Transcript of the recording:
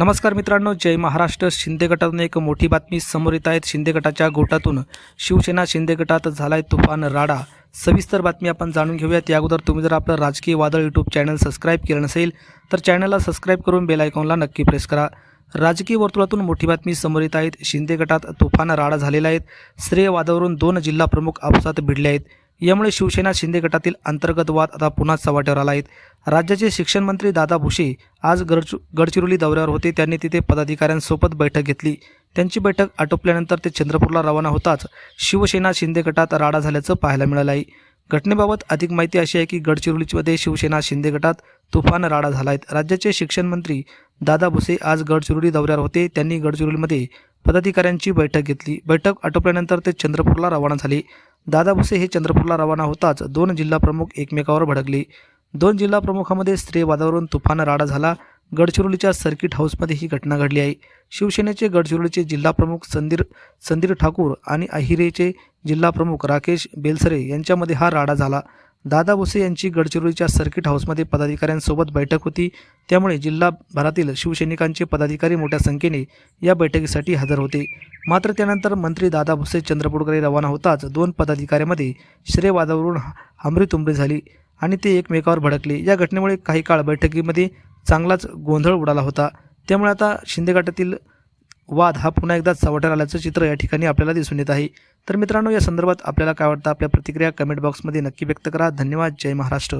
नमस्कार मित्रांनो जय महाराष्ट्र. शिंदे गटातून एक मोठी बातमी समोर येत आहेत शिंदे गटाच्या गोटातून शिवसेना शिंदे गटात झालाय तुफान राडा. सविस्तर बातमी आपण जाणून घेऊयात. या अगोदर तुम्ही जर आपलं राजकीय वादळ यूट्यूब चॅनल सबस्क्राईब केलं नसेल तर चॅनलला सबस्क्राईब करून बेल आयकॉनला नक्की प्रेस करा. राजकीय वर्तुळातून मोठी बातमी समोर येत आहेत शिंदे गटात तुफान राडा झालेला आहे. श्रेय वादावरून दोन जिल्हा प्रमुख आपसात भिडले आहेत. यामुळे शिवसेना शिंदे गटातील अंतर्गत वाद आता पुन्हा चव्हाट्यावर आला आहेत. राज्याचे शिक्षण मंत्री दादा भुसे आज गडचु गडचिरोली दौऱ्यावर होते. त्यांनी तिथे पदाधिकाऱ्यांसोबत बैठक घेतली. त्यांची बैठक आटोपल्यानंतर ते चंद्रपूरला रवाना होताच शिवसेना शिंदे गटात राडा झाल्याचं पाहायला मिळालं आहे. घटनेबाबत अधिक माहिती अशी आहे की गडचिरोलीमध्ये शिवसेना शिंदे गटात तुफान राडा झाला आहे. राज्याचे शिक्षण मंत्री दादा भुसे आज गडचिरोली दौऱ्यावर होते. त्यांनी गडचिरोलीमध्ये पदाधिकाऱ्यांची बैठक घेतली. बैठक आटोपल्यानंतर ते चंद्रपूरला रवाना झाले. दादा भुसे हे चंद्रपूरला रवाना होताच दोन जिल्हा प्रमुख एकमेकावर भडकले. दोन जिल्हा प्रमुखामध्ये स्त्री वादावरून तुफान राडा झाला. गडचिरोलीच्या सर्किट हाऊसमध्ये ही घटना घडली आहे. शिवसेनेचे गडचिरोलीचे जिल्हाप्रमुख संदीर संदीर ठाकूर आणि अहिरेचे जिल्हाप्रमुख राकेश बेलसरे यांच्यामध्ये हा राडा झाला. दादा भुसे यांची गडचिरोलीच्या सर्किट हाऊसमध्ये पदाधिकाऱ्यांसोबत बैठक होती. त्यामुळे जिल्हाभरातील शिवसैनिकांचे पदाधिकारी मोठ्या संख्येने या बैठकीसाठी हजर होते. मात्र त्यानंतर मंत्री दादा भुसे चंद्रपूरकडे रवाना होताच दोन पदाधिकाऱ्यामध्ये श्रेयवादावरून हमरीतुमरी झाली आणि ते एकमेकावर भडकले. या घटनेमुळे काही काळ बैठकीमध्ये चांगलाच गोंधळ उडाला होता. त्यामुळे आता शिंदे गटातील वाद हा पुन्हा एकदा चव्हाट्यावर आल्याचं चित्र या ठिकाणी आपल्याला दिसून येत आहे. तर मित्रांनो या संदर्भात आपल्याला काय वाटतं? आपल्या प्रतिक्रिया कमेंट बॉक्समध्ये नक्की व्यक्त करा. धन्यवाद. जय महाराष्ट्र.